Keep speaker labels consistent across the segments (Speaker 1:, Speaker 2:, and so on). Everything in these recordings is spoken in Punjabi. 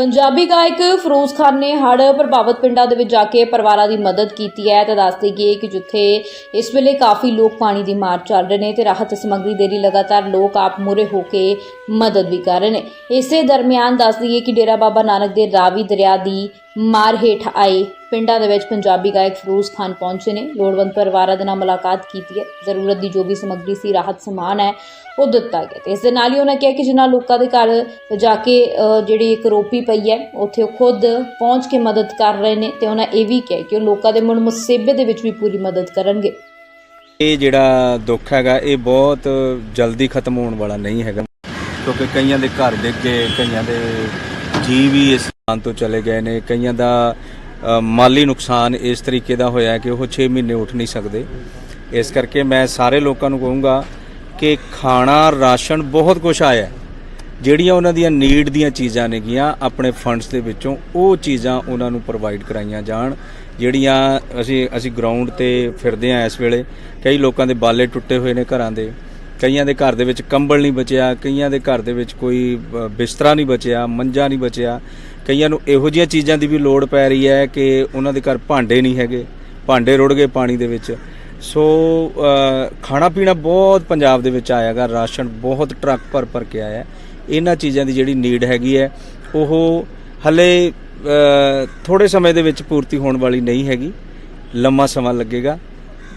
Speaker 1: ਪੰਜਾਬੀ ਗਾਇਕ ਫਿਰੋਜ਼ ਖਾਨ ਨੇ ਹੜ੍ਹ ਪ੍ਰਭਾਵਿਤ ਪਿੰਡਾਂ ਦੇ ਵਿੱਚ ਜਾ ਕੇ ਪਰਿਵਾਰਾਂ ਦੀ ਮਦਦ ਕੀਤੀ ਹੈ ਤੇ ਦੱਸ ਦੇਈਏ ਕਿ ਜਿੱਥੇ ਇਸ ਵੇਲੇ ਕਾਫੀ ਲੋਕ ਪਾਣੀ ਦੀ ਮਾਰ ਚੱਲ ਰਹੇ ਨੇ ਤੇ ਰਾਹਤ ਸਮੱਗਰੀ ਦੇ ਲਈ ਲਗਾਤਾਰ ਲੋਕ ਆਪ ਮੂਹਰੇ ਹੋ ਕੇ ਮਦਦ ਵੀ ਕਰ ਰਹੇ ਨੇ। ਇਸੇ ਦਰਮਿਆਨ ਦੱਸ ਦਈਏ ਕਿ ਡੇਰਾ ਬਾਬਾ ਨਾਨਕ ਦੇ ਰਾਵੀ ਦਰਿਆ ਦੀ ਮਾਰ ਹੇਠ ਆਏ ਪਿੰਡਾਂ ਦੇ ਵਿੱਚ ਪੰਜਾਬੀ ਗਾਇਕ ਫਿਰੋਜ਼ ਖਾਨ ਪਹੁੰਚੇ ਨੇ। ਲੋੜਵੰਦ ਪਰਿਵਾਰਾਂ ਦੇ ਨਾਲ ਮੁਲਾਕਾਤ ਕੀਤੀ ਹੈ। ਜ਼ਰੂਰਤ ਦੀ ਜੋ ਵੀ ਸਮੱਗਰੀ ਸੀ, ਰਾਹਤ ਸਮਾਨ ਹੈ, ਉਹ ਦਿੱਤਾ ਗਿਆ ਤੇ ਇਸ ਦੇ ਨਾਲ ਹੀ ਉਹਨਾਂ ਕਿਹਾ ਕਿ ਜਿਨ੍ਹਾਂ ਲੋਕਾਂ ਦੇ ਘਰ ਜਾ ਕੇ ਜਿਹੜੀ ਇੱਕ ਰੋਪੀ ਪਈ ਹੈ, ਉੱਥੇ ਉਹ ਖੁਦ ਪਹੁੰਚ ਕੇ ਮਦਦ ਕਰ ਰਹੇ ਨੇ ਤੇ ਉਹਨਾਂ ਇਹ ਵੀ ਕਿਹਾ ਕਿ ਉਹ ਲੋਕਾਂ ਦੇ ਮੁੜ ਮੁਸੀਬੇ ਦੇ ਵਿੱਚ ਵੀ ਪੂਰੀ ਮਦਦ ਕਰਨਗੇ।
Speaker 2: ਇਹ ਜਿਹੜਾ ਦੁੱਖ ਹੈਗਾ, ਇਹ ਬਹੁਤ ਜਲਦੀ ਖਤਮ ਹੋਣ ਵਾਲਾ ਨਹੀਂ ਹੈਗਾ। ਕਿਉਂਕਿ ਕਈਆਂ ਦੇ ਘਰ ਡਿੱਗ ਗਏ, ਕਈਆਂ ਦੇ ਜੀ ਵੀ ਇਸ ਸਥਾਨ ਤੋਂ ਚਲੇ ਗਏ ਨੇ। ਕਈਆਂ ਦਾ ਮਾਲੀ ਨੁਕਸਾਨ ਇਸ ਤਰੀਕੇ ਦਾ ਹੋਇਆ ਕਿ ਉਹ 6 ਮਹੀਨੇ ਉੱਠ ਨਹੀਂ ਸਕਦੇ। ਇਸ ਕਰਕੇ ਮੈਂ ਸਾਰੇ ਲੋਕਾਂ ਨੂੰ ਕਹੂੰਗਾ ਕਿ ਖਾਣਾ, ਰਾਸ਼ਨ ਬਹੁਤ ਕੁਝ ਆਇਆ ਜਿਹੜੀਆਂ ਉਹਨਾਂ ਦੀਆਂ ਨੀਡ ਦੀਆਂ ਚੀਜ਼ਾਂ ਨੇਗੀਆਂ, ਆਪਣੇ ਫੰਡਸ ਦੇ ਵਿੱਚੋਂ ਉਹ ਚੀਜ਼ਾਂ ਉਹਨਾਂ ਨੂੰ ਪ੍ਰੋਵਾਈਡ ਕਰਾਈਆਂ ਜਾਣ। ਜਿਹੜੀਆਂ ਅਸੀਂ ਅਸੀਂ ਗਰਾਊਂਡ ਤੇ ਫਿਰਦੇ ਆਂ ਇਸ ਵੇਲੇ, ਕਈ ਲੋਕਾਂ ਦੇ ਬਾਲੇ ਟੁੱਟੇ ਹੋਏ ਨੇ ਘਰਾਂ ਦੇ। ਕਈਆਂ ਦੇ ਘਰ ਦੇ ਵਿੱਚ ਕੰਬਲ ਨਹੀਂ ਬਚਿਆ, ਕਈਆਂ ਦੇ ਘਰ ਦੇ ਵਿੱਚ ਕੋਈ ਬਿਸਤਰਾ ਨਹੀਂ ਬਚਿਆ, ਮੰਜਾ ਨਹੀਂ ਬਚਿਆ। ਕਈਆਂ ਨੂੰ ਇਹੋ ਜਿਹੀਆਂ ਚੀਜ਼ਾਂ ਦੀ ਵੀ ਲੋੜ ਪੈ ਰਹੀ ਹੈ ਕਿ ਉਹਨਾਂ ਦੇ ਘਰ ਭਾਂਡੇ ਨਹੀਂ ਹੈਗੇ, ਭਾਂਡੇ ਰੁੜ ਗਏ ਪਾਣੀ ਦੇ ਵਿੱਚ। ਸੋ ਖਾਣਾ ਪੀਣਾ ਬਹੁਤ ਪੰਜਾਬ ਦੇ ਵਿੱਚ ਆਇਆਗਾ ਰਾਸ਼ਨ ਬਹੁਤ ਟਰੱਕ ਭਰ ਭਰ ਕੇ ਆਇਆ। ਇਹਨਾਂ ਚੀਜ਼ਾਂ ਦੀ ਜਿਹੜੀ ਨੀਡ ਹੈਗੀ ਹੈ, ਉਹ ਹਲੇ ਥੋੜੇ ਸਮੇਂ ਦੇ ਵਿੱਚ ਪੂਰਤੀ ਹੋਣ ਵਾਲੀ ਨਹੀਂ ਹੈਗੀ। ਲੰਮਾ ਸਮਾਂ ਲੱਗੇਗਾ।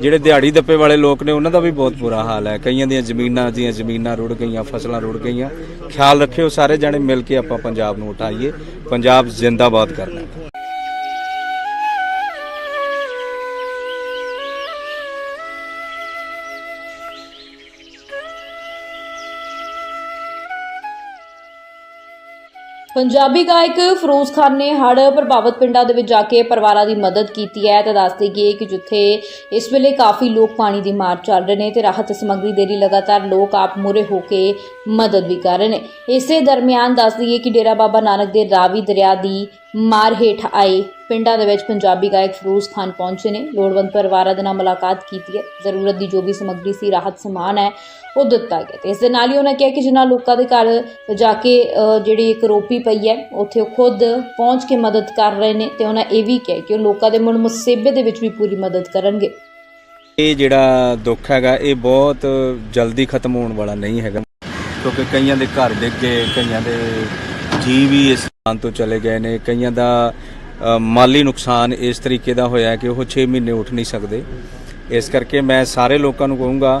Speaker 2: ਜਿਹੜੇ ਦਿਹਾੜੀ ਦੱਪੇ ਵਾਲੇ ਲੋਕ ਨੇ, ਉਹਨਾਂ ਦਾ ਵੀ ਬਹੁਤ ਬੁਰਾ ਹਾਲ ਹੈ। ਕਈਆਂ ਦੀਆਂ ਜ਼ਮੀਨਾਂ ਦੀਆਂ ਜ਼ਮੀਨਾਂ ਰੁੜ ਗਈਆਂ, ਫਸਲਾਂ ਰੁੜ ਗਈਆਂ। ਖਿਆਲ ਰੱਖਿਓ ਸਾਰੇ ਜਣੇ, ਮਿਲ ਕੇ ਆਪਾਂ ਪੰਜਾਬ ਨੂੰ ਉਠਾਈਏ। ਪੰਜਾਬ ਜ਼ਿੰਦਾਬਾਦ ਕਰਨਾ
Speaker 1: ਪੰਜਾਬੀ ਗਾਇਕ ਫਿਰੋਜ਼ ਖਾਨ ਨੇ ਹੜ੍ਹ ਪ੍ਰਭਾਵਿਤ ਪਿੰਡਾਂ ਦੇ ਵਿੱਚ ਜਾ ਕੇ ਪਰਿਵਾਰਾਂ ਦੀ ਮਦਦ ਕੀਤੀ ਹੈ ਤਾਂ ਦੱਸ ਦੇਈਏ ਕਿ ਜਿੱਥੇ ਇਸ ਵੇਲੇ ਕਾਫੀ ਲੋਕ ਪਾਣੀ ਦੀ ਮਾਰ ਚੱਲ ਰਹੇ ਨੇ ਤੇ ਰਾਹਤ ਸਮੱਗਰੀ ਦੇ ਲਈ ਲਗਾਤਾਰ ਲੋਕ ਆਪ ਮੂਹਰੇ ਹੋ ਕੇ ਮਦਦ ਵੀ ਕਰ ਰਹੇ ਨੇ। ਇਸੇ ਦਰਮਿਆਨ ਦੱਸ ਦਈਏ ਕਿ ਡੇਰਾ ਬਾਬਾ ਨਾਨਕ ਦੇ ਰਾਵੀ ਦਰਿਆ ਦੀ ਮਾਰ ਹੇਠ ਆਏ ਪਿੰਡਾਂ ਦੇ ਵਿੱਚ ਪੰਜਾਬੀ ਗਾਇਕ ਫਿਰੋਜ਼ ਖਾਨ ਪਹੁੰਚੇ ਨੇ। ਲੋੜਵੰਦ ਪਰਿਵਾਰਾਂ ਦੇ ਨਾਲ ਮੁਲਾਕਾਤ ਕੀਤੀ ਹੈ। ਜ਼ਰੂਰਤ ਦੀ ਜੋ ਵੀ ਸਮੱਗਰੀ ਸੀ, ਰਾਹਤ ਸਮਾਨ ਹੈ। ਉਹ ਦਿੱਤਾ ਗਿਆ ਤੇ ਇਸ ਦੇ ਨਾਲ ਹੀ ਉਹਨਾਂ ਕਿਹਾ ਕਿ ਜਿਨ੍ਹਾਂ ਲੋਕਾਂ ਦੇ ਘਰ ਜਾ ਕੇ ਜਿਹੜੀ ਇੱਕ ਰੋਪੀ ਪਈ ਹੈ, ਉੱਥੇ ਉਹ ਖੁਦ ਪਹੁੰਚ ਕੇ ਮਦਦ ਕਰ ਰਹੇ ਨੇ ਤੇ ਉਹਨਾਂ ਇਹ ਵੀ ਕਿਹਾ ਕਿ ਉਹ ਲੋਕਾਂ ਦੇ ਮੁੜ ਮੁਸੀਬੇ ਦੇ ਵਿੱਚ ਵੀ ਪੂਰੀ ਮਦਦ ਕਰਨਗੇ।
Speaker 2: ਇਹ ਜਿਹੜਾ ਦੁੱਖ ਹੈਗਾ, ਇਹ ਬਹੁਤ ਜਲਦੀ ਖਤਮ ਹੋਣ ਵਾਲਾ ਨਹੀਂ ਹੈਗਾ। ਕਿਉਂਕਿ ਕਈਆਂ ਦੇ ਘਰ ਡਿੱਗ ਗਏ, ਕਈਆਂ ਦੇ ਜੀ ਵੀ ਇਸ ਸਥਾਨ ਤੋਂ ਚਲੇ ਗਏ ਨੇ, ਕਈਆਂ ਦਾ ਮਾਲੀ ਨੁਕਸਾਨ ਇਸ ਤਰੀਕੇ ਦਾ ਹੋਇਆ ਕਿ ਉਹ 6 ਮਹੀਨੇ ਉੱਠ ਨਹੀਂ ਸਕਦੇ। ਇਸ ਕਰਕੇ ਮੈਂ ਸਾਰੇ ਲੋਕਾਂ ਨੂੰ ਕਹੂੰਗਾ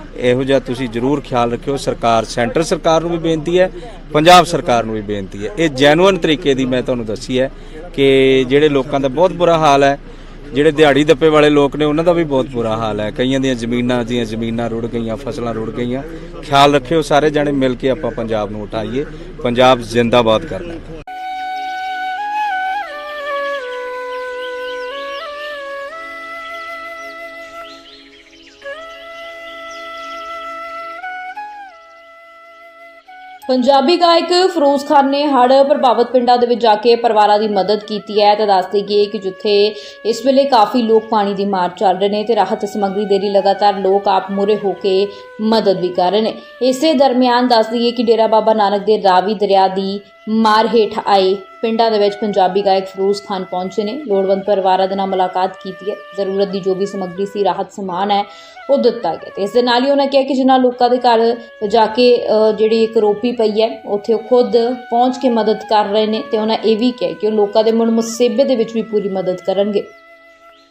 Speaker 2: ਇਹੋ ਜਿਹਾ ਤੁਸੀਂ ਜ਼ਰੂਰ ਖਿਆਲ ਰੱਖਿਓ, ਸਰਕਾਰ, ਸੈਂਟਰ ਸਰਕਾਰ ਨੂੰ ਵੀ ਬੇਨਤੀ ਹੈ, ਪੰਜਾਬ ਸਰਕਾਰ ਨੂੰ ਵੀ ਬੇਨਤੀ ਹੈ। ਇਹ ਜੈਨੂਇਨ ਤਰੀਕੇ ਦੀ ਮੈਂ ਤੁਹਾਨੂੰ ਦੱਸੀ ਹੈ ਕਿ ਜਿਹੜੇ ਲੋਕਾਂ ਦਾ ਬਹੁਤ ਬੁਰਾ ਹਾਲ ਹੈ, ਜਿਹੜੇ ਦਿਹਾੜੀ ਦੱਪੇ ਵਾਲੇ ਲੋਕ ਨੇ, ਉਹਨਾਂ ਦਾ ਵੀ ਬਹੁਤ ਬੁਰਾ ਹਾਲ ਹੈ। ਕਈਆਂ ਦੀਆਂ ਜ਼ਮੀਨਾਂ ਦੀਆਂ ਜ਼ਮੀਨਾਂ ਰੁੜ ਗਈਆਂ, ਫਸਲਾਂ ਰੁੜ ਗਈਆਂ। ਖਿਆਲ ਰੱਖਿਓ ਸਾਰੇ ਜਣੇ, ਮਿਲ ਕੇ ਆਪਾਂ ਪੰਜਾਬ ਨੂੰ ਉਠਾਈਏ। ਪੰਜਾਬ ਜ਼ਿੰਦਾਬਾਦ ਕਰਨਾ
Speaker 1: ਪੰਜਾਬੀ ਗਾਇਕ ਫਿਰੋਜ਼ ਖਾਨ ਨੇ ਹੜ੍ਹ ਪ੍ਰਭਾਵਿਤ ਪਿੰਡਾਂ ਦੇ ਵਿੱਚ ਜਾ ਕੇ ਪਰਿਵਾਰਾਂ ਦੀ ਮਦਦ ਕੀਤੀ ਹੈ ਤੇ ਦੱਸ ਦੇਈਏ ਕਿ ਜਿੱਥੇ ਇਸ ਵੇਲੇ ਕਾਫੀ ਲੋਕ ਪਾਣੀ ਦੀ ਮਾਰ ਚੱਲ ਰਹੇ ਨੇ ਤੇ ਰਾਹਤ ਸਮੱਗਰੀ ਦੇ ਲਈ ਲਗਾਤਾਰ ਲੋਕ ਆਪ ਮੂਹਰੇ ਹੋ ਕੇ ਮਦਦ ਵੀ ਕਰ ਰਹੇ ਨੇ। ਇਸੇ ਦਰਮਿਆਨ ਦੱਸ ਦੇਈਏ ਕਿ ਡੇਰਾ ਬਾਬਾ ਨਾਨਕ ਦੇ ਰਾਵੀ ਦਰਿਆ ਦੀ ਮਾਰ ਹੇਠ ਆਏ ਪਿੰਡਾਂ ਦੇ ਵਿੱਚ ਪੰਜਾਬੀ ਗਾਇਕ ਫਿਰੋਜ਼ ਖਾਨ ਪਹੁੰਚੇ ਨੇ। ਲੋੜਵੰਦ ਪਰਿਵਾਰਾਂ ਦੇ ਨਾਲ ਮੁਲਾਕਾਤ ਕੀਤੀ ਹੈ। ਜ਼ਰੂਰਤ ਦੀ ਜੋ ਵੀ ਸਮੱਗਰੀ ਸੀ, ਰਾਹਤ ਸਮਾਨ ਹੈ। ਉਹ ਦਿੱਤਾ ਗਿਆ ਤੇ ਇਸ ਦੇ ਨਾਲ ਹੀ ਉਹਨਾਂ ਕਿਹਾ ਕਿ ਜਿਨ੍ਹਾਂ ਲੋਕਾਂ ਦੇ ਘਰ ਜਾ ਕੇ ਜਿਹੜੀ ਇੱਕ ਰੋਪੀ ਪਈ ਹੈ, ਉੱਥੇ ਉਹ ਖੁਦ ਪਹੁੰਚ ਕੇ ਮਦਦ ਕਰ ਰਹੇ ਨੇ ਤੇ ਉਹਨਾਂ ਇਹ ਵੀ ਕਿਹਾ ਕਿ ਉਹ ਲੋਕਾਂ ਦੇ ਮੁੜ ਮੁਸੀਬੇ ਦੇ ਵਿੱਚ ਵੀ ਪੂਰੀ ਮਦਦ ਕਰਨਗੇ।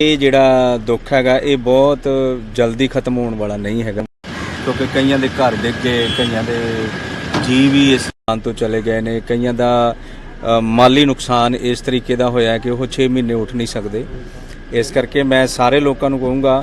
Speaker 2: ਇਹ ਜਿਹੜਾ ਦੁੱਖ ਹੈਗਾ, ਇਹ ਬਹੁਤ ਜਲਦੀ ਖਤਮ ਹੋਣ ਵਾਲਾ ਨਹੀਂ ਹੈਗਾ। ਕਿਉਂਕਿ ਕਈਆਂ ਦੇ ਘਰ ਡਿੱਗ ਗਏ, ਕਈਆਂ ਦੇ ਜੀ ਵੀ ਇਸ ਸਥਾਨ ਤੋਂ ਚਲੇ ਗਏ ਨੇ, ਕਈਆਂ ਦਾ ਮਾਲੀ ਨੁਕਸਾਨ ਇਸ ਤਰੀਕੇ ਦਾ ਹੋਇਆ ਕਿ ਉਹ 6 ਮਹੀਨੇ ਉੱਠ ਨਹੀਂ ਸਕਦੇ। ਇਸ ਕਰਕੇ ਮੈਂ ਸਾਰੇ ਲੋਕਾਂ ਨੂੰ ਕਹੂੰਗਾ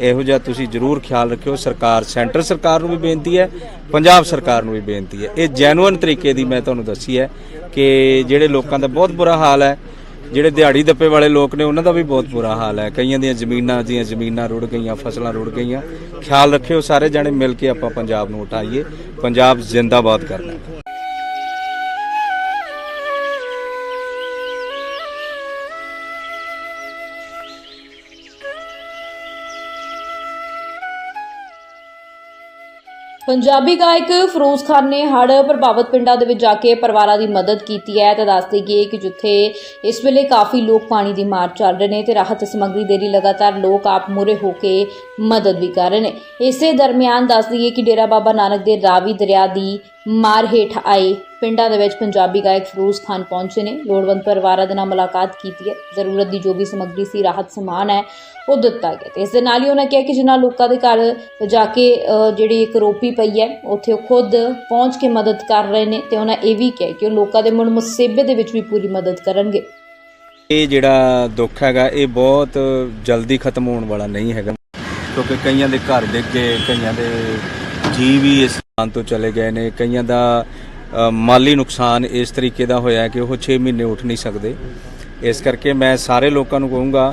Speaker 2: ਇਹੋ ਜਿਹਾ ਤੁਸੀਂ ਜ਼ਰੂਰ ਖਿਆਲ ਰੱਖਿਓ, ਸਰਕਾਰ, ਸੈਂਟਰ ਸਰਕਾਰ ਨੂੰ ਵੀ ਬੇਨਤੀ ਹੈ, ਪੰਜਾਬ ਸਰਕਾਰ ਨੂੰ ਵੀ ਬੇਨਤੀ ਹੈ। ਇਹ ਜੈਨੂਇਨ ਤਰੀਕੇ ਦੀ ਮੈਂ ਤੁਹਾਨੂੰ ਦੱਸੀ ਹੈ ਕਿ ਜਿਹੜੇ ਲੋਕਾਂ ਦਾ ਬਹੁਤ ਬੁਰਾ ਹਾਲ ਹੈ, ਜਿਹੜੇ ਦਿਹਾੜੀ ਦੱਪੇ ਵਾਲੇ ਲੋਕ ਨੇ, ਉਹਨਾਂ ਦਾ ਵੀ ਬਹੁਤ ਬੁਰਾ ਹਾਲ ਹੈ। ਕਈਆਂ ਦੀਆਂ ਜ਼ਮੀਨਾਂ ਦੀਆਂ ਜ਼ਮੀਨਾਂ ਰੁੜ ਗਈਆਂ, ਫਸਲਾਂ ਰੁੜ ਗਈਆਂ। ਖਿਆਲ ਰੱਖਿਓ ਸਾਰੇ ਜਣੇ, ਮਿਲ ਕੇ ਆਪਾਂ ਪੰਜਾਬ ਨੂੰ ਉਠਾਈਏ। ਪੰਜਾਬ ਜ਼ਿੰਦਾਬਾਦ ਕਰਨਾ
Speaker 1: ਪੰਜਾਬੀ ਗਾਇਕ ਫਿਰੋਜ਼ ਖਾਨ ਨੇ ਹੜ੍ਹ ਪ੍ਰਭਾਵਿਤ ਪਿੰਡਾਂ ਦੇ ਵਿੱਚ ਜਾ ਕੇ ਪਰਿਵਾਰਾਂ ਦੀ ਮਦਦ ਕੀਤੀ ਹੈ ਤੇ ਦੱਸ ਦੇਈਏ ਕਿ ਜਿੱਥੇ ਇਸ ਵੇਲੇ ਕਾਫੀ ਲੋਕ ਪਾਣੀ ਦੀ ਮਾਰ ਚੱਲ ਰਹੇ ਨੇ ਤੇ ਰਾਹਤ ਸਮੱਗਰੀ ਦੇ ਲਈ ਲਗਾਤਾਰ ਲੋਕ ਆਪ ਮੂਹਰੇ ਹੋ ਕੇ ਮਦਦ ਵੀ ਕਰ ਰਹੇ ਨੇ। ਇਸੇ ਦਰਮਿਆਨ ਦੱਸ ਦੇਈਏ ਕਿ ਡੇਰਾ ਬਾਬਾ ਨਾਨਕ ਦੇ ਰਾਵੀ ਦਰਿਆ ਦੀ ਮਾਰ ਹੇਠ ਆਏ ਪਿੰਡਾਂ ਦੇ ਵਿੱਚ ਪੰਜਾਬੀ ਗਾਇਕ ਫਿਰੋਜ਼ ਖਾਨ ਪਹੁੰਚੇ ਨੇ। ਲੋੜਵੰਦ ਪਰਿਵਾਰਾਂ ਦੇ ਨਾਲ ਮੁਲਾਕਾਤ ਕੀਤੀ ਹੈ। ਜ਼ਰੂਰਤ ਦੀ ਜੋ ਵੀ ਸਮੱਗਰੀ ਸੀ, ਰਾਹਤ ਸਮਾਨ ਹੈ ਉਹ ਦਿੱਤਾ ਗਿਆ ਤੇ ਇਸ ਦੇ ਨਾਲ ਹੀ ਉਹਨਾਂ ਕਿਹਾ ਕਿ ਜਿਨ੍ਹਾਂ ਲੋਕਾਂ ਦੇ ਘਰ ਜਾ ਕੇ ਜਿਹੜੀ ਇੱਕ ਰੋਪੀ ਪਈ ਹੈ, ਉੱਥੇ ਉਹ ਖੁਦ ਪਹੁੰਚ ਕੇ ਮਦਦ ਕਰ ਰਹੇ ਨੇ ਤੇ ਉਹਨਾਂ ਇਹ ਵੀ ਕਿਹਾ ਕਿ ਉਹ ਲੋਕਾਂ ਦੇ ਮੁੜ ਮੁਸੀਬੇ ਦੇ ਵਿੱਚ ਵੀ ਪੂਰੀ ਮਦਦ ਕਰਨਗੇ।
Speaker 2: ਇਹ ਜਿਹੜਾ ਦੁੱਖ ਹੈਗਾ, ਇਹ ਬਹੁਤ ਜਲਦੀ ਖਤਮ ਹੋਣ ਵਾਲਾ ਨਹੀਂ ਹੈਗਾ। ਕਿਉਂਕਿ ਕਈਆਂ ਦੇ ਘਰ ਡਿੱਗ ਗਏ, ਕਈਆਂ ਦੇ ਜੀ ਵੀ ਇਸ ਸਥਾਨ ਤੋਂ ਚਲੇ ਗਏ ਨੇ, ਕਈਆਂ ਦਾ ਮਾਲੀ ਨੁਕਸਾਨ ਇਸ ਤਰੀਕੇ ਦਾ ਹੋਇਆ ਕਿ ਉਹ 6 ਮਹੀਨੇ ਉੱਠ ਨਹੀਂ ਸਕਦੇ। ਇਸ ਕਰਕੇ ਮੈਂ ਸਾਰੇ ਲੋਕਾਂ ਨੂੰ ਕਹੂੰਗਾ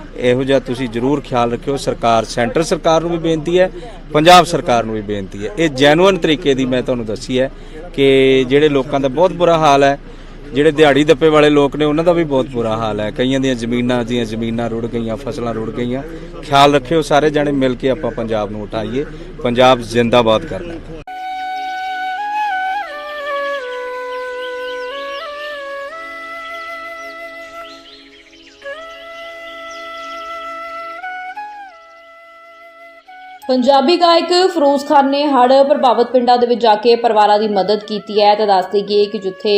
Speaker 2: ਇਹੋ ਜਿਹਾ ਤੁਸੀਂ ਜ਼ਰੂਰ ਖਿਆਲ ਰੱਖਿਓ। ਸਰਕਾਰ, ਸੈਂਟਰ ਸਰਕਾਰ ਨੂੰ ਵੀ ਬੇਨਤੀ ਹੈ, ਪੰਜਾਬ ਸਰਕਾਰ ਨੂੰ ਵੀ ਬੇਨਤੀ ਹੈ। ਇਹ ਜੈਨੂਇਨ ਤਰੀਕੇ ਦੀ ਮੈਂ ਤੁਹਾਨੂੰ ਦੱਸੀ ਹੈ ਕਿ ਜਿਹੜੇ ਲੋਕਾਂ ਦਾ ਬਹੁਤ ਬੁਰਾ ਹਾਲ ਹੈ, ਜਿਹੜੇ ਦਿਹਾੜੀ ਦੱਪੇ ਵਾਲੇ ਲੋਕ ਨੇ, ਉਹਨਾਂ ਦਾ ਵੀ ਬਹੁਤ ਬੁਰਾ ਹਾਲ ਹੈ। ਕਈਆਂ ਦੀਆਂ ਜ਼ਮੀਨਾਂ ਦੀਆਂ ਜ਼ਮੀਨਾਂ ਰੁੜ ਗਈਆਂ, ਫਸਲਾਂ ਰੁੜ ਗਈਆਂ। ਖਿਆਲ ਰੱਖਿਓ ਸਾਰੇ ਜਣੇ, ਮਿਲ ਕੇ ਆਪਾਂ ਪੰਜਾਬ ਨੂੰ ਉਠਾਈਏ। ਪੰਜਾਬ ਜ਼ਿੰਦਾਬਾਦ ਕਰਨਾ
Speaker 1: ਪੰਜਾਬੀ ਗਾਇਕ ਫਿਰੋਜ਼ ਖਾਨ ਨੇ ਹੜ੍ਹ ਪ੍ਰਭਾਵਿਤ ਪਿੰਡਾਂ ਦੇ ਵਿੱਚ ਜਾ ਕੇ ਪਰਿਵਾਰਾਂ ਦੀ ਮਦਦ ਕੀਤੀ ਹੈ ਤੇ ਦੱਸ ਦੇਈਏ ਕਿ ਜਿੱਥੇ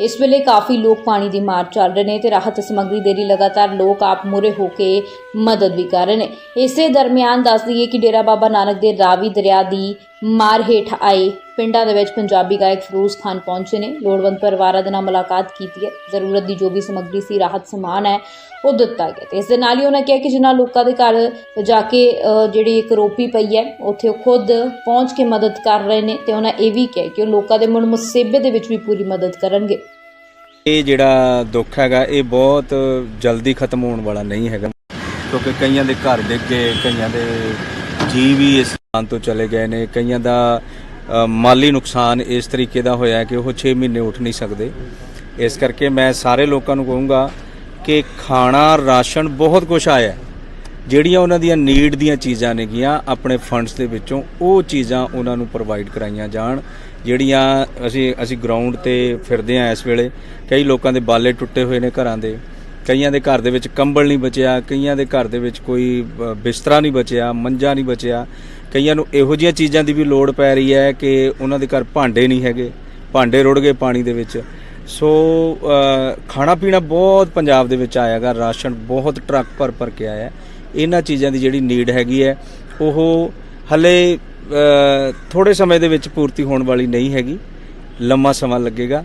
Speaker 1: ਇਸ ਵੇਲੇ ਕਾਫੀ ਲੋਕ ਪਾਣੀ ਦੀ ਮਾਰ ਚੱਲ ਰਹੇ ਨੇ ਤੇ ਰਾਹਤ ਸਮੱਗਰੀ ਦੇ ਲਈ ਲਗਾਤਾਰ ਲੋਕ ਆਪ ਮੂਹਰੇ ਹੋ ਕੇ ਮਦਦ ਵੀ ਕਰ ਰਹੇ ਨੇ। ਇਸੇ ਦਰਮਿਆਨ ਦੱਸ ਦੇਈਏ ਕਿ ਡੇਰਾ ਬਾਬਾ ਨਾਨਕ ਦੇ ਰਾਵੀ ਦਰਿਆ ਦੀ ਮਾਰ ਹੇਠ ਆਏ ਪਿੰਡਾਂ ਦੇ ਵਿੱਚ ਪੰਜਾਬੀ ਗਾਇਕ ਫਿਰੋਜ਼ ਖਾਨ ਪਹੁੰਚੇ ਨੇ। ਲੋੜਵੰਦ ਪਰਿਵਾਰਾਂ ਦੇ ਨਾਲ ਮੁਲਾਕਾਤ ਕੀਤੀ ਹੈ। ਜ਼ਰੂਰਤ ਦੀ ਜੋ ਵੀ ਸਮੱਗਰੀ ਸੀ, ਰਾਹਤ ਸਮਾਨ ਹੈ, ਉਹ ਦਿੱਤਾ ਗਿਆ ਤੇ ਇਸ ਦੇ ਨਾਲ ਹੀ ਉਹਨਾਂ ਕਿਹਾ ਕਿ ਜਿਨ੍ਹਾਂ ਲੋਕਾਂ ਦੇ ਘਰ ਜਾ ਕੇ ਜਿਹੜੀ ਇੱਕ ਰੋਪੀ ਪਈ ਹੈ, ਉੱਥੇ ਉਹ ਖੁਦ ਪਹੁੰਚ ਕੇ ਮਦਦ ਕਰ ਰਹੇ ਨੇ ਤੇ ਉਹਨਾਂ ਇਹ ਵੀ ਕਿਹਾ ਕਿ ਉਹ ਲੋਕਾਂ ਦੇ ਮੁੜ ਮੁਸੀਬੇ ਦੇ ਵਿੱਚ ਵੀ ਪੂਰੀ ਮਦਦ ਕਰਨਗੇ।
Speaker 2: ਇਹ ਜਿਹੜਾ ਦੁੱਖ ਹੈਗਾ, ਇਹ ਬਹੁਤ ਜਲਦੀ ਖਤਮ ਹੋਣ ਵਾਲਾ ਨਹੀਂ ਹੈਗਾ। ਕਿਉਂਕਿ ਕਈਆਂ ਦੇ ਘਰ ਡਿੱਗ ਗਏ, ਕਈਆਂ ਦੇ ਜੀ ਵੀ ਇਸ ਸਥਾਨ ਤੋਂ ਚਲੇ ਗਏ ਨੇ। ਕਈਆਂ ਦਾ ਮਾਲੀ ਨੁਕਸਾਨ ਇਸ ਤਰੀਕੇ ਦਾ ਹੋਇਆ ਕਿ ਉਹ 6 ਮਹੀਨੇ ਉੱਠ ਨਹੀਂ ਸਕਦੇ। ਇਸ ਕਰਕੇ ਮੈਂ ਸਾਰੇ ਲੋਕਾਂ ਨੂੰ ਕਹੂੰਗਾ ਕਿ ਖਾਣਾ, ਰਾਸ਼ਨ ਬਹੁਤ ਕੁਝ ਆਇਆ ਜਿਹੜੀਆਂ ਉਹਨਾਂ ਦੀਆਂ ਨੀਡ ਦੀਆਂ ਚੀਜ਼ਾਂ ਨੇਗੀਆਂ, ਆਪਣੇ ਫੰਡਸ ਦੇ ਵਿੱਚੋਂ ਉਹ ਚੀਜ਼ਾਂ ਉਹਨਾਂ ਨੂੰ ਪ੍ਰੋਵਾਈਡ ਕਰਾਈਆਂ ਜਾਣ। ਜਿਹੜੀਆਂ ਅਸੀਂ ਅਸੀਂ ਗਰਾਊਂਡ ਤੇ ਫਿਰਦੇ ਆਂ ਇਸ ਵੇਲੇ, ਕਈ ਲੋਕਾਂ ਦੇ ਬਾਲੇ ਟੁੱਟੇ ਹੋਏ ਨੇ ਘਰਾਂ ਦੇ। ਕਈਆਂ ਦੇ ਘਰ ਦੇ ਵਿੱਚ ਕੰਬਲ ਨਹੀਂ ਬਚਿਆ, ਕਈਆਂ ਦੇ ਘਰ ਦੇ ਵਿੱਚ ਕੋਈ ਬਿਸਤਰਾ ਨਹੀਂ ਬਚਿਆ, ਮੰਜਾ ਨਹੀਂ ਬਚਿਆ। ਕਈਆਂ ਨੂੰ ਇਹੋ ਜਿਹੀਆਂ ਚੀਜ਼ਾਂ ਦੀ ਵੀ ਲੋੜ ਪੈ ਰਹੀ ਹੈ ਕਿ ਉਹਨਾਂ ਦੇ ਘਰ ਭਾਂਡੇ ਨਹੀਂ ਹੈਗੇ, ਭਾਂਡੇ ਰੁੜ ਗਏ ਪਾਣੀ ਦੇ ਵਿੱਚ। ਸੋ ਖਾਣਾ ਪੀਣਾ ਬਹੁਤ ਪੰਜਾਬ ਦੇ ਵਿੱਚ ਆਇਆਗਾ ਰਾਸ਼ਨ ਬਹੁਤ ਟਰੱਕ ਭਰ ਭਰ ਕੇ ਆਇਆ। ਇਹਨਾਂ ਚੀਜ਼ਾਂ ਦੀ ਜਿਹੜੀ ਨੀਡ ਹੈਗੀ ਹੈ, ਉਹ ਹਲੇ ਥੋੜੇ ਸਮੇਂ ਦੇ ਵਿੱਚ ਪੂਰਤੀ ਹੋਣ ਵਾਲੀ ਨਹੀਂ ਹੈਗੀ। ਲੰਮਾ ਸਮਾਂ ਲੱਗੇਗਾ।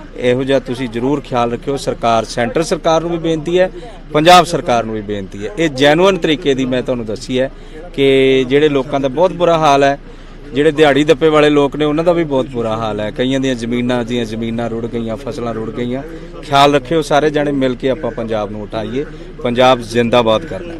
Speaker 2: ਇਹੋ ਜਿਹਾ ਤੁਸੀਂ ਜ਼ਰੂਰ ਖਿਆਲ ਰੱਖਿਓ, ਸਰਕਾਰ, ਸੈਂਟਰ ਸਰਕਾਰ ਨੂੰ ਵੀ ਬੇਨਤੀ ਹੈ, ਪੰਜਾਬ ਸਰਕਾਰ ਨੂੰ ਵੀ ਬੇਨਤੀ ਹੈ। ਇਹ ਜੈਨੂਇਨ ਤਰੀਕੇ ਦੀ ਮੈਂ ਤੁਹਾਨੂੰ ਦੱਸੀ ਹੈ ਕਿ ਜਿਹੜੇ ਲੋਕਾਂ ਦਾ ਬਹੁਤ ਬੁਰਾ ਹਾਲ ਹੈ, ਜਿਹੜੇ ਦਿਹਾੜੀ ਦੱਪੇ ਵਾਲੇ ਲੋਕ ਨੇ, ਉਹਨਾਂ ਦਾ ਵੀ ਬਹੁਤ ਬੁਰਾ ਹਾਲ ਹੈ। ਕਈਆਂ ਦੀਆਂ ਜ਼ਮੀਨਾਂ ਦੀਆਂ ਜ਼ਮੀਨਾਂ ਰੁੜ ਗਈਆਂ, ਫਸਲਾਂ ਰੁੜ ਗਈਆਂ। ਖਿਆਲ ਰੱਖਿਓ ਸਾਰੇ ਜਣੇ, ਮਿਲ ਕੇ ਆਪਾਂ ਪੰਜਾਬ ਨੂੰ ਉਠਾਈਏ। ਪੰਜਾਬ ਜ਼ਿੰਦਾਬਾਦ ਕਰਨਾ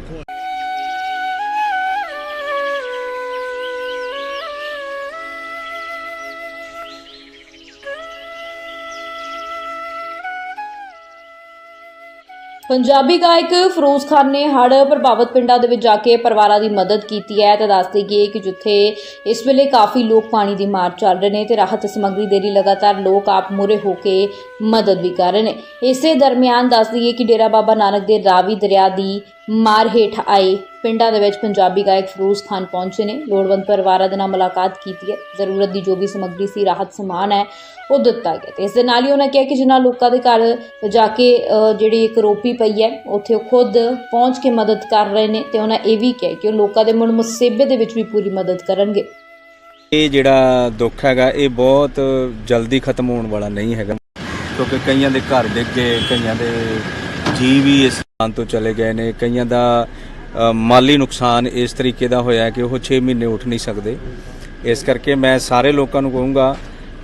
Speaker 1: ਪੰਜਾਬੀ ਗਾਇਕ ਫਿਰੋਜ਼ ਖਾਨ ਨੇ ਹੜ੍ਹ ਪ੍ਰਭਾਵਿਤ ਪਿੰਡਾਂ ਦੇ ਵਿੱਚ ਜਾ ਕੇ ਪਰਿਵਾਰਾਂ ਦੀ ਮਦਦ ਕੀਤੀ ਹੈ ਤਾਂ ਦੱਸ ਦੇਈਏ ਕਿ ਜਿੱਥੇ ਇਸ ਵੇਲੇ ਕਾਫੀ ਲੋਕ ਪਾਣੀ ਦੀ ਮਾਰ ਚੱਲ ਰਹੇ ਨੇ ਤੇ ਰਾਹਤ ਸਮੱਗਰੀ ਦੇ ਲਈ ਲਗਾਤਾਰ ਲੋਕ ਆਪ ਮੂਹਰੇ ਹੋ ਕੇ ਮਦਦ ਵੀ ਕਰ ਰਹੇ ਨੇ। ਇਸੇ ਦਰਮਿਆਨ ਦੱਸ ਦੇਈਏ ਕਿ ਡੇਰਾ ਬਾਬਾ ਨਾਨਕ ਦੇ ਰਾਵੀ ਦਰਿਆ ਦੀ ਮਾਰ ਹੇਠ ਆਏ ਪਿੰਡਾਂ ਦੇ ਵਿੱਚ ਪੰਜਾਬੀ ਗਾਇਕ ਫਿਰੋਜ਼ ਖਾਨ ਪਹੁੰਚੇ ਨੇ। ਲੋੜਵੰਦ ਪਰਿਵਾਰਾਂ ਦੇ ਨਾਲ ਮੁਲਾਕਾਤ ਕੀਤੀ ਹੈ। ਜ਼ਰੂਰਤ ਦੀ ਜੋ ਵੀ ਸਮੱਗਰੀ ਸੀ, ਰਾਹਤ ਸਮਾਨ ਹੈ। ਉਹ ਦਿੱਤਾ ਗਿਆ ਤੇ ਇਸ ਦੇ ਨਾਲ ਹੀ ਉਹਨਾਂ ਕਿਹਾ ਕਿ ਜਿਨ੍ਹਾਂ ਲੋਕਾਂ ਦੇ ਘਰ ਜਾ ਕੇ ਜਿਹੜੀ ਇੱਕ ਰੋਪੀ ਪਈ ਹੈ, ਉੱਥੇ ਉਹ ਖੁਦ ਪਹੁੰਚ ਕੇ ਮਦਦ ਕਰ ਰਹੇ ਨੇ ਤੇ ਉਹਨਾਂ ਇਹ ਵੀ ਕਿਹਾ ਕਿ ਉਹ ਲੋਕਾਂ ਦੇ ਮੁੜ ਮੁਸੀਬੇ ਦੇ ਵਿੱਚ ਵੀ ਪੂਰੀ ਮਦਦ ਕਰਨਗੇ।
Speaker 2: ਇਹ ਜਿਹੜਾ ਦੁੱਖ ਹੈਗਾ, ਇਹ ਬਹੁਤ ਜਲਦੀ ਖਤਮ ਹੋਣ ਵਾਲਾ ਨਹੀਂ ਹੈਗਾ। ਕਿਉਂਕਿ ਕਈਆਂ ਦੇ ਘਰ ਡਿੱਗ ਗਏ, ਕਈਆਂ ਦੇ ਜੀ ਵੀ ਇਸ ਸਥਾਨ ਤੋਂ ਚਲੇ ਗਏ ਨੇ, ਕਈਆਂ ਦਾ ਮਾਲੀ ਨੁਕਸਾਨ ਇਸ ਤਰੀਕੇ ਦਾ ਹੋਇਆ ਕਿ ਉਹ 6 ਮਹੀਨੇ ਉੱਠ ਨਹੀਂ ਸਕਦੇ। ਇਸ ਕਰਕੇ ਮੈਂ ਸਾਰੇ ਲੋਕਾਂ ਨੂੰ ਕਹੂੰਗਾ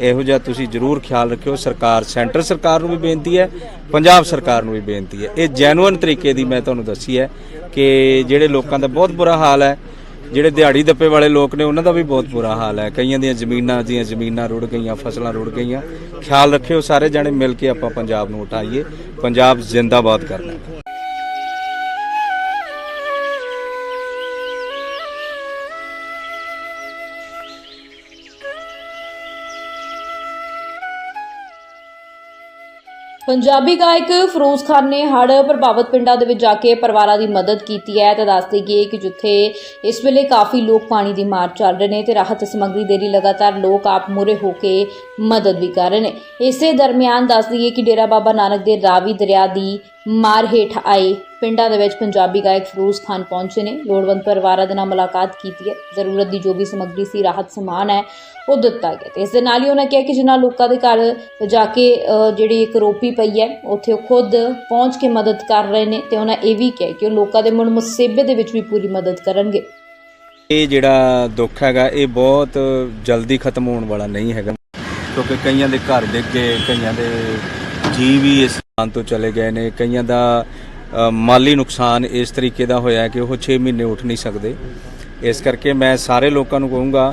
Speaker 2: ਇਹੋ ਜਿਹਾ ਤੁਸੀਂ ਜ਼ਰੂਰ ਖਿਆਲ ਰੱਖਿਓ, ਸਰਕਾਰ, ਸੈਂਟਰ ਸਰਕਾਰ ਨੂੰ ਵੀ ਬੇਨਤੀ ਹੈ, ਪੰਜਾਬ ਸਰਕਾਰ ਨੂੰ ਵੀ ਬੇਨਤੀ ਹੈ। ਇਹ ਜੈਨੂਇਨ ਤਰੀਕੇ ਦੀ ਮੈਂ ਤੁਹਾਨੂੰ ਦੱਸੀ ਹੈ ਕਿ ਜਿਹੜੇ ਲੋਕਾਂ ਦਾ ਬਹੁਤ ਬੁਰਾ ਹਾਲ ਹੈ, ਜਿਹੜੇ ਦਿਹਾੜੀ ਦੱਪੇ ਵਾਲੇ ਲੋਕ ਨੇ, ਉਹਨਾਂ ਦਾ ਵੀ ਬਹੁਤ ਬੁਰਾ ਹਾਲ ਹੈ। ਕਈਆਂ ਦੀਆਂ ਜ਼ਮੀਨਾਂ ਦੀਆਂ ਜ਼ਮੀਨਾਂ ਰੁੜ ਗਈਆਂ, ਫਸਲਾਂ ਰੁੜ ਗਈਆਂ। ਖਿਆਲ ਰੱਖਿਓ ਸਾਰੇ ਜਣੇ ਮਿਲ ਕੇ ਆਪਾਂ ਪੰਜਾਬ ਨੂੰ ਉਠਾਈਏ। ਪੰਜਾਬ ਜ਼ਿੰਦਾਬਾਦ ਕਰਨਾ
Speaker 1: ਪੰਜਾਬੀ ਗਾਇਕ ਫਿਰੋਜ਼ ਖਾਨ ਨੇ ਹੜ੍ਹ ਪ੍ਰਭਾਵਿਤ ਪਿੰਡਾਂ ਦੇ ਵਿੱਚ ਜਾ ਕੇ ਪਰਿਵਾਰਾਂ ਦੀ ਮਦਦ ਕੀਤੀ ਹੈ ਤੇ ਦੱਸ ਦੇਈਏ ਕਿ ਜਿੱਥੇ ਇਸ ਵੇਲੇ ਕਾਫੀ ਲੋਕ ਪਾਣੀ ਦੀ ਮਾਰ ਚੱਲ ਰਹੇ ਨੇ ਤੇ ਰਾਹਤ ਸਮੱਗਰੀ ਦੇ ਲਈ ਲਗਾਤਾਰ ਲੋਕ ਆਪ ਮੂਹਰੇ ਹੋ ਕੇ ਮਦਦ ਵੀ ਕਰ ਰਹੇ ਨੇ। ਇਸੇ ਦਰਮਿਆਨ ਦੱਸ ਦੇਈਏ ਕਿ ਡੇਰਾ ਬਾਬਾ ਨਾਨਕ ਦੇ ਰਾਵੀ ਦਰਿਆ ਦੀ ਮਾਰ ਹੇਠ ਆਏ ਪਿੰਡਾਂ ਦੇ ਵਿੱਚ ਪੰਜਾਬੀ ਗਾਇਕ ਫਿਰੋਜ਼ ਖਾਨ ਪਹੁੰਚੇ ਨੇ। ਲੋੜਵੰਦ ਪਰਿਵਾਰਾਂ ਦੇ ਨਾਲ ਮੁਲਾਕਾਤ ਕੀਤੀ ਹੈ। ਜ਼ਰੂਰਤ ਦੀ ਜੋ ਵੀ ਸਮੱਗਰੀ ਸੀ, ਰਾਹਤ ਸਮਾਨ ਹੈ। ਉਹ ਦਿੱਤਾ ਗਿਆ ਤੇ ਇਸ ਦੇ ਨਾਲ ਹੀ ਉਹਨਾਂ ਕਿਹਾ ਕਿ ਜਿਨ੍ਹਾਂ ਲੋਕਾਂ ਦੇ ਘਰ ਜਾ ਕੇ ਜਿਹੜੀ ਇੱਕ ਰੋਪੀ ਪਈ ਹੈ, ਉੱਥੇ ਉਹ ਖੁਦ ਪਹੁੰਚ ਕੇ ਮਦਦ ਕਰ ਰਹੇ ਨੇ ਤੇ ਉਹਨਾਂ ਇਹ ਵੀ ਕਿਹਾ ਕਿ ਉਹ ਲੋਕਾਂ ਦੇ ਮੁੜ ਮੁਸੀਬੇ ਦੇ ਵਿੱਚ ਵੀ ਪੂਰੀ ਮਦਦ ਕਰਨਗੇ।
Speaker 2: ਇਹ ਜਿਹੜਾ ਦੁੱਖ ਹੈਗਾ, ਇਹ ਬਹੁਤ ਜਲਦੀ ਖਤਮ ਹੋਣ ਵਾਲਾ ਨਹੀਂ ਹੈਗਾ। ਕਿਉਂਕਿ ਕਈਆਂ ਦੇ ਘਰ ਡਿੱਗ ਗਏ, ਕਈਆਂ ਦੇ ਜੀ ਵੀ ਇਸ ਸਥਾਨ ਤੋਂ ਚਲੇ ਗਏ ਨੇ, ਕਈਆਂ ਦਾ ਮਾਲੀ ਨੁਕਸਾਨ ਇਸ ਤਰੀਕੇ ਦਾ ਹੋਇਆ ਕਿ ਉਹ 6 ਮਹੀਨੇ ਉੱਠ ਨਹੀਂ ਸਕਦੇ। ਇਸ ਕਰਕੇ ਮੈਂ ਸਾਰੇ ਲੋਕਾਂ ਨੂੰ ਕਹੂੰਗਾ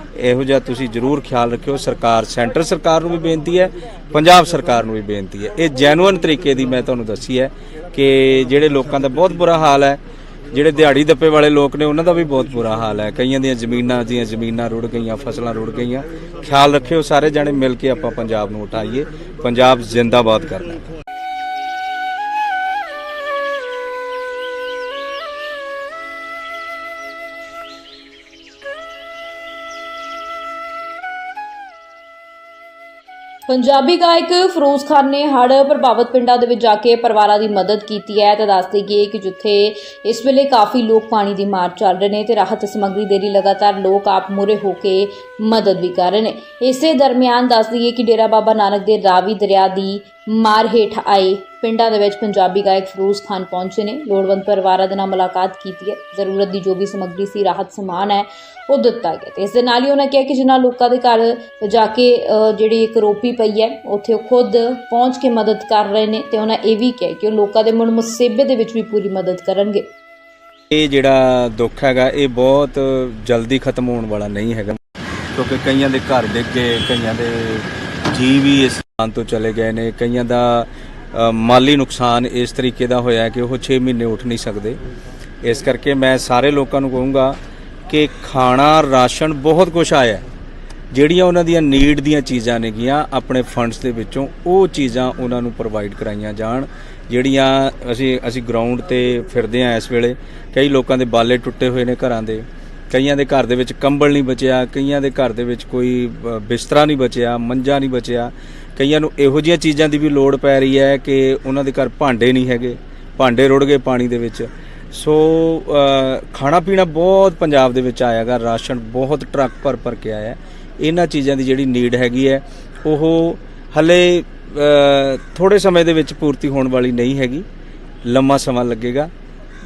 Speaker 2: ਇਹੋ ਜਿਹਾ ਤੁਸੀਂ ਜ਼ਰੂਰ ਖਿਆਲ ਰੱਖਿਓ। ਸਰਕਾਰ, ਸੈਂਟਰ ਸਰਕਾਰ ਨੂੰ ਵੀ ਬੇਨਤੀ ਹੈ, ਪੰਜਾਬ ਸਰਕਾਰ ਨੂੰ ਵੀ ਬੇਨਤੀ ਹੈ। ਇਹ ਜੈਨੂਇਨ ਤਰੀਕੇ ਦੀ ਮੈਂ ਤੁਹਾਨੂੰ ਦੱਸੀ ਹੈ ਕਿ ਜਿਹੜੇ ਲੋਕਾਂ ਦਾ ਬਹੁਤ ਬੁਰਾ ਹਾਲ ਹੈ, ਜਿਹੜੇ ਦਿਹਾੜੀ ਦੱਪੇ ਵਾਲੇ ਲੋਕ ਨੇ, ਉਹਨਾਂ ਦਾ ਵੀ ਬਹੁਤ ਬੁਰਾ ਹਾਲ ਹੈ। ਕਈਆਂ ਦੀਆਂ ਜ਼ਮੀਨਾਂ ਦੀਆਂ ਜ਼ਮੀਨਾਂ ਰੁੜ ਗਈਆਂ, ਫਸਲਾਂ ਰੁੜ ਗਈਆਂ। ਖਿਆਲ ਰੱਖਿਓ ਸਾਰੇ ਜਣੇ, ਮਿਲ ਕੇ ਆਪਾਂ ਪੰਜਾਬ ਨੂੰ ਉਠਾਈਏ। ਪੰਜਾਬ ਜ਼ਿੰਦਾਬਾਦ ਕਰਨਾ
Speaker 1: ਪੰਜਾਬੀ ਗਾਇਕ ਫਿਰੋਜ਼ ਖਾਨ ਨੇ ਹੜ੍ਹ ਪ੍ਰਭਾਵਿਤ ਪਿੰਡਾਂ ਦੇ ਵਿੱਚ ਜਾ ਕੇ ਪਰਿਵਾਰਾਂ ਦੀ ਮਦਦ ਕੀਤੀ ਹੈ ਤੇ ਦੱਸ ਦੇਈਏ ਕਿ ਜਿੱਥੇ ਇਸ ਵੇਲੇ ਕਾਫੀ ਲੋਕ ਪਾਣੀ ਦੀ ਮਾਰ ਚੱਲ ਰਹੇ ਨੇ ਤੇ ਰਾਹਤ ਸਮੱਗਰੀ ਦੇ ਲਈ ਲਗਾਤਾਰ ਲੋਕ ਆਪ ਮੂਹਰੇ ਹੋ ਕੇ ਮਦਦ ਵੀ ਕਰ ਰਹੇ ਨੇ। ਇਸੇ ਦਰਮਿਆਨ ਦੱਸ ਦੇਈਏ ਕਿ ਡੇਰਾ ਬਾਬਾ ਨਾਨਕ ਦੇ ਰਾਵੀ ਦਰਿਆ ਦੀ ਮਾਰ ਹੇਠ ਆਏ ਪਿੰਡਾਂ ਦੇ ਵਿੱਚ ਪੰਜਾਬੀ ਗਾਇਕ ਫਿਰੋਜ਼ ਖਾਨ ਪਹੁੰਚੇ ਨੇ। ਲੋੜਵੰਦ ਪਰਿਵਾਰਾਂ ਦੇ ਨਾਲ ਮੁਲਾਕਾਤ ਕੀਤੀ ਹੈ। ਜ਼ਰੂਰਤ ਦੀ ਜੋ ਵੀ ਸਮੱਗਰੀ ਸੀ, ਰਾਹਤ ਸਮਾਨ ਹੈ, ਉਹ ਦਿੱਤਾ ਗਿਆ ਤੇ ਇਸ ਦੇ ਨਾਲ ਹੀ ਉਹਨਾਂ ਕਿਹਾ ਕਿ ਜਿਨ੍ਹਾਂ ਲੋਕਾਂ ਦੇ ਘਰ ਜਾ ਕੇ ਜਿਹੜੀ ਇੱਕ ਰੋਪੀ ਪਈ ਹੈ, ਉੱਥੇ ਉਹ ਖੁਦ ਪਹੁੰਚ ਕੇ ਮਦਦ ਕਰ ਰਹੇ ਨੇ ਤੇ ਉਹਨਾਂ ਇਹ ਵੀ ਕਿਹਾ ਕਿ ਉਹ ਲੋਕਾਂ ਦੇ ਮੁੜ ਮੁਸੀਬੇ ਦੇ ਵਿੱਚ ਵੀ ਪੂਰੀ ਮਦਦ ਕਰਨਗੇ।
Speaker 2: ਇਹ ਜਿਹੜਾ ਦੁੱਖ ਹੈਗਾ, ਇਹ ਬਹੁਤ ਜਲਦੀ ਖਤਮ ਹੋਣ ਵਾਲਾ ਨਹੀਂ ਹੈਗਾ। ਕਿਉਂਕਿ ਕਈਆਂ ਦੇ ਘਰ ਡਿੱਗ ਗਏ, ਕਈਆਂ ਦੇ ਜੀ ਵੀ ਇਸ ਤੋਂ ਚਲੇ ਗਏ ਨੇ, ਕਈਆਂ ਦਾ ਮਾਲੀ ਨੁਕਸਾਨ ਇਸ ਤਰੀਕੇ ਦਾ ਹੋਇਆ ਕਿ ਉਹ 6 ਮਹੀਨੇ ਉੱਠ ਨਹੀਂ ਸਕਦੇ। ਇਸ ਕਰਕੇ ਮੈਂ ਸਾਰੇ ਲੋਕਾਂ ਨੂੰ ਕਹੂੰਗਾ ਕਿ ਖਾਣਾ, ਰਾਸ਼ਨ ਬਹੁਤ ਕੁਝ ਆਇਆ ਜਿਹੜੀਆਂ ਉਹਨਾਂ ਦੀਆਂ ਨੀਡ ਦੀਆਂ ਚੀਜ਼ਾਂ ਨੇਗੀਆਂ, ਆਪਣੇ ਫੰਡਸ ਦੇ ਵਿੱਚੋਂ ਉਹ ਚੀਜ਼ਾਂ ਉਹਨਾਂ ਨੂੰ ਪ੍ਰੋਵਾਈਡ ਕਰਾਈਆਂ ਜਾਣ, ਜਿਹੜੀਆਂ ਅਸੀਂ ਅਸੀਂ ਗਰਾਊਂਡ ਤੇ ਫਿਰਦੇ ਆਂ ਇਸ ਵੇਲੇ। ਕਈ ਲੋਕਾਂ ਦੇ ਬਾਲੇ ਟੁੱਟੇ ਹੋਏ ਨੇ ਘਰਾਂ ਦੇ। ਕਈਆਂ ਦੇ ਘਰ ਦੇ ਵਿੱਚ ਕੰਬਲ ਨਹੀਂ ਬਚਿਆ, ਕਈਆਂ ਦੇ ਘਰ ਦੇ ਵਿੱਚ ਕੋਈ ਬਿਸਤਰਾ ਨਹੀਂ ਬਚਿਆ, ਮੰਜਾ ਨਹੀਂ ਬਚਿਆ। ਕਈਆਂ ਨੂੰ ਇਹੋ ਜਿਹੀਆਂ ਚੀਜ਼ਾਂ ਦੀ ਵੀ ਲੋੜ ਪੈ ਰਹੀ ਹੈ ਕਿ ਉਹਨਾਂ ਦੇ ਘਰ ਭਾਂਡੇ ਨਹੀਂ ਹੈਗੇ, ਭਾਂਡੇ ਰੁੜ ਗਏ ਪਾਣੀ ਦੇ ਵਿੱਚ। ਸੋ ਖਾਣਾ ਪੀਣਾ ਬਹੁਤ ਪੰਜਾਬ ਦੇ ਵਿੱਚ ਆਇਆਗਾ ਰਾਸ਼ਨ ਬਹੁਤ ਟਰੱਕ ਭਰ ਭਰ ਕੇ ਆਇਆ। ਇਹਨਾਂ ਚੀਜ਼ਾਂ ਦੀ ਜਿਹੜੀ ਨੀਡ ਹੈਗੀ ਹੈ, ਉਹ ਹਲੇ ਥੋੜੇ ਸਮੇਂ ਦੇ ਵਿੱਚ ਪੂਰਤੀ ਹੋਣ ਵਾਲੀ ਨਹੀਂ ਹੈਗੀ। ਲੰਮਾ ਸਮਾਂ ਲੱਗੇਗਾ।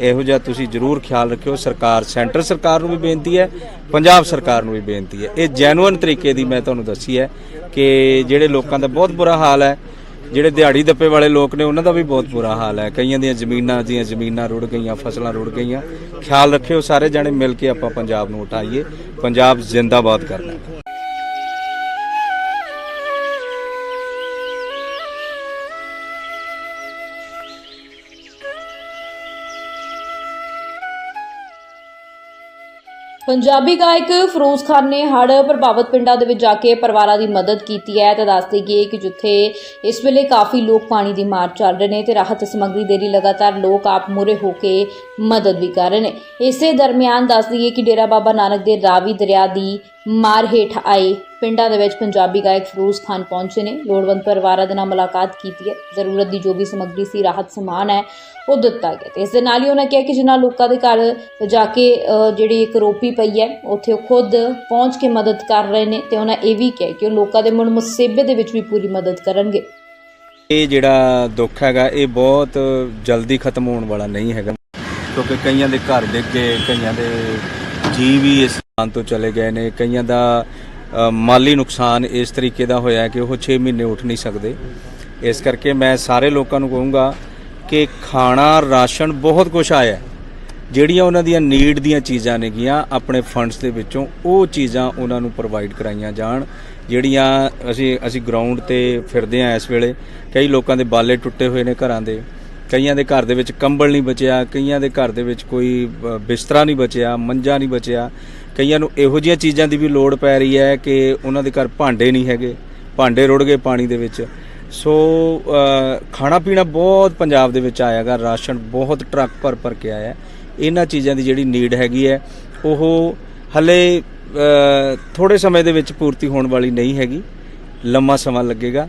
Speaker 2: ਇਹੋ ਜਿਹਾ ਤੁਸੀਂ ਜ਼ਰੂਰ ਖਿਆਲ ਰੱਖਿਓ, ਸਰਕਾਰ, ਸੈਂਟਰ ਸਰਕਾਰ ਨੂੰ ਵੀ ਬੇਨਤੀ ਹੈ, ਪੰਜਾਬ ਸਰਕਾਰ ਨੂੰ ਵੀ ਬੇਨਤੀ ਹੈ। ਇਹ ਜੈਨੂਇਨ ਤਰੀਕੇ ਦੀ ਮੈਂ ਤੁਹਾਨੂੰ ਦੱਸੀ ਹੈ ਕਿ ਜਿਹੜੇ ਲੋਕਾਂ ਦਾ ਬਹੁਤ ਬੁਰਾ ਹਾਲ ਹੈ, ਜਿਹੜੇ ਦਿਹਾੜੀ ਦੱਪੇ ਵਾਲੇ ਲੋਕ ਨੇ, ਉਹਨਾਂ ਦਾ ਵੀ ਬਹੁਤ ਬੁਰਾ ਹਾਲ ਹੈ। ਕਈਆਂ ਦੀਆਂ ਜ਼ਮੀਨਾਂ ਦੀਆਂ ਜ਼ਮੀਨਾਂ ਰੁੜ ਗਈਆਂ, ਫਸਲਾਂ ਰੁੜ ਗਈਆਂ। ਖਿਆਲ ਰੱਖਿਓ ਸਾਰੇ ਜਣੇ, ਮਿਲ ਕੇ ਆਪਾਂ ਪੰਜਾਬ ਨੂੰ ਉਠਾਈਏ। ਪੰਜਾਬ ਜ਼ਿੰਦਾਬਾਦ ਕਰਨਾ
Speaker 1: ਪੰਜਾਬੀ ਗਾਇਕ ਫਿਰੋਜ਼ ਖਾਨ ਨੇ ਹੜ੍ਹ ਪ੍ਰਭਾਵਿਤ ਪਿੰਡਾਂ ਦੇ ਵਿੱਚ ਜਾ ਕੇ ਪਰਿਵਾਰਾਂ ਦੀ ਮਦਦ ਕੀਤੀ ਹੈ ਤੇ ਦੱਸ ਦੇਈਏ ਕਿ ਜਿੱਥੇ ਇਸ ਵੇਲੇ ਕਾਫੀ ਲੋਕ ਪਾਣੀ ਦੀ ਮਾਰ ਚੱਲ ਰਹੇ ਨੇ ਤੇ ਰਾਹਤ ਸਮੱਗਰੀ ਦੇ ਲਈ ਲਗਾਤਾਰ ਲੋਕ ਆਪ ਮੂਹਰੇ ਹੋ ਕੇ ਮਦਦ ਵੀ ਕਰ ਰਹੇ ਨੇ। ਇਸੇ ਦਰਮਿਆਨ ਦੱਸ ਦੇਈਏ ਕਿ ਡੇਰਾ ਬਾਬਾ ਨਾਨਕ ਦੇ ਰਾਵੀ ਦਰਿਆ ਦੀ ਮਾਰ ਹੇਠ ਆਏ ਪਿੰਡਾਂ ਦੇ ਵਿੱਚ ਪੰਜਾਬੀ ਗਾਇਕ ਫਿਰੋਜ਼ ਖਾਨ ਪਹੁੰਚੇ ਨੇ। ਲੋੜਵੰਦ ਪਰਿਵਾਰਾਂ ਦੇ ਨਾਲ ਮੁਲਾਕਾਤ ਕੀਤੀ ਹੈ। ਜ਼ਰੂਰਤ ਦੀ ਜੋ ਵੀ ਸਮੱਗਰੀ ਸੀ, ਰਾਹਤ ਸਮਾਨ ਹੈ, ਉਹ ਦਿੱਤਾ ਗਿਆ ਤੇ ਇਸ ਦੇ ਨਾਲ ਹੀ ਉਹਨਾਂ ਕਿਹਾ ਕਿ ਜਿਨ੍ਹਾਂ ਲੋਕਾਂ ਦੇ ਘਰ ਜਾ ਕੇ ਜਿਹੜੀ ਇੱਕ ਰੋਪੀ ਪਈ ਹੈ, ਉੱਥੇ ਉਹ ਖੁਦ ਪਹੁੰਚ ਕੇ ਮਦਦ ਕਰ ਰਹੇ ਨੇ ਤੇ ਉਹਨਾਂ ਇਹ ਵੀ ਕਿਹਾ ਕਿ ਉਹ ਲੋਕਾਂ ਦੇ ਮੁੜ ਮੁਸੀਬੇ ਦੇ ਵਿੱਚ ਵੀ ਪੂਰੀ ਮਦਦ ਕਰਨਗੇ।
Speaker 2: ਇਹ ਜਿਹੜਾ ਦੁੱਖ ਹੈਗਾ, ਇਹ ਬਹੁਤ ਜਲਦੀ ਖਤਮ ਹੋਣ ਵਾਲਾ ਨਹੀਂ ਹੈਗਾ। ਕਿਉਂਕਿ ਕਈਆਂ ਦੇ ਘਰ ਡਿੱਗ ਗਏ, ਕਈਆਂ ਦੇ ਜੀ ਵੀ ਇਸ ਤੋਂ ਚਲੇ ਗਏ ਨੇ, ਕਈਆਂ ਦਾ ਮਾਲੀ ਨੁਕਸਾਨ ਇਸ ਤਰੀਕੇ ਦਾ ਹੋਇਆ ਕਿ ਉਹ 6 ਮਹੀਨੇ ਉੱਠ ਨਹੀਂ ਸਕਦੇ। ਇਸ ਕਰਕੇ ਮੈਂ ਸਾਰੇ ਲੋਕਾਂ ਨੂੰ ਕਹੂੰਗਾ ਕਿ ਖਾਣਾ, ਰਾਸ਼ਨ ਬਹੁਤ ਕੁਝ ਆਇਆ ਜਿਹੜੀਆਂ ਉਹਨਾਂ ਦੀਆਂ ਨੀਡ ਦੀਆਂ ਚੀਜ਼ਾਂ ਨੇਗੀਆਂ, ਆਪਣੇ ਫੰਡਸ ਦੇ ਵਿੱਚੋਂ ਉਹ ਚੀਜ਼ਾਂ ਉਹਨਾਂ ਨੂੰ ਪ੍ਰੋਵਾਈਡ ਕਰਾਈਆਂ ਜਾਣ, ਜਿਹੜੀਆਂ ਅਸੀਂ ਅਸੀਂ ਗਰਾਊਂਡ ਤੇ ਫਿਰਦੇ ਆਂ ਇਸ ਵੇਲੇ। ਕਈ ਲੋਕਾਂ ਦੇ ਬਾਲੇ ਟੁੱਟੇ ਹੋਏ ਨੇ ਘਰਾਂ ਦੇ। ਕਈਆਂ ਦੇ ਘਰ ਦੇ ਵਿੱਚ ਕੰਬਲ ਨਹੀਂ ਬਚਿਆ, ਕਈਆਂ ਦੇ ਘਰ ਦੇ ਵਿੱਚ ਕੋਈ ਬਿਸਤਰਾ ਨਹੀਂ ਬਚਿਆ, ਮੰਜਾ ਨਹੀਂ ਬਚਿਆ। ਕਈਆਂ ਨੂੰ ਇਹੋ ਜਿਹੀਆਂ ਚੀਜ਼ਾਂ ਦੀ ਵੀ ਲੋੜ ਪੈ ਰਹੀ ਹੈ ਕਿ ਉਹਨਾਂ ਦੇ ਘਰ ਭਾਂਡੇ ਨਹੀਂ ਹੈਗੇ, ਭਾਂਡੇ ਰੁੜ ਗਏ ਪਾਣੀ ਦੇ ਵਿੱਚ। ਸੋ ਖਾਣਾ ਪੀਣਾ ਬਹੁਤ ਪੰਜਾਬ ਦੇ ਵਿੱਚ ਆਇਆਗਾ ਰਾਸ਼ਨ ਬਹੁਤ ਟਰੱਕ ਭਰ ਭਰ ਕੇ ਆਇਆ। ਇਹਨਾਂ ਚੀਜ਼ਾਂ ਦੀ ਜਿਹੜੀ ਨੀਡ ਹੈਗੀ ਹੈ, ਉਹ ਹਲੇ ਥੋੜੇ ਸਮੇਂ ਦੇ ਵਿੱਚ ਪੂਰਤੀ ਹੋਣ ਵਾਲੀ ਨਹੀਂ ਹੈਗੀ। ਲੰਮਾ ਸਮਾਂ ਲੱਗੇਗਾ।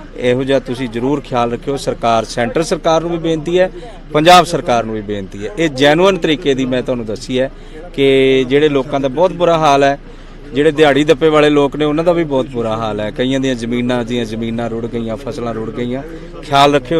Speaker 2: ਇਹੋ ਜਿਹਾ ਤੁਸੀਂ ਜ਼ਰੂਰ ਖਿਆਲ ਰੱਖਿਓ, ਸਰਕਾਰ, ਸੈਂਟਰ ਸਰਕਾਰ ਨੂੰ ਵੀ ਬੇਨਤੀ ਹੈ, ਪੰਜਾਬ ਸਰਕਾਰ ਨੂੰ ਵੀ ਬੇਨਤੀ ਹੈ। ਇਹ ਜੈਨੂਇਨ ਤਰੀਕੇ ਦੀ ਮੈਂ ਤੁਹਾਨੂੰ ਦੱਸੀ ਹੈ ਕਿ ਜਿਹੜੇ ਲੋਕਾਂ ਦਾ ਬਹੁਤ ਬੁਰਾ ਹਾਲ ਹੈ, ਜਿਹੜੇ ਦਿਹਾੜੀ ਦੱਪੇ ਵਾਲੇ ਲੋਕ ਨੇ, ਉਹਨਾਂ ਦਾ ਵੀ ਬਹੁਤ ਬੁਰਾ ਹਾਲ ਹੈ। ਕਈਆਂ ਦੀਆਂ ਜ਼ਮੀਨਾਂ ਦੀਆਂ ਜ਼ਮੀਨਾਂ ਰੁੜ ਗਈਆਂ, ਫਸਲਾਂ ਰੁੜ ਗਈਆਂ। ਖਿਆਲ ਰੱਖਿਓ।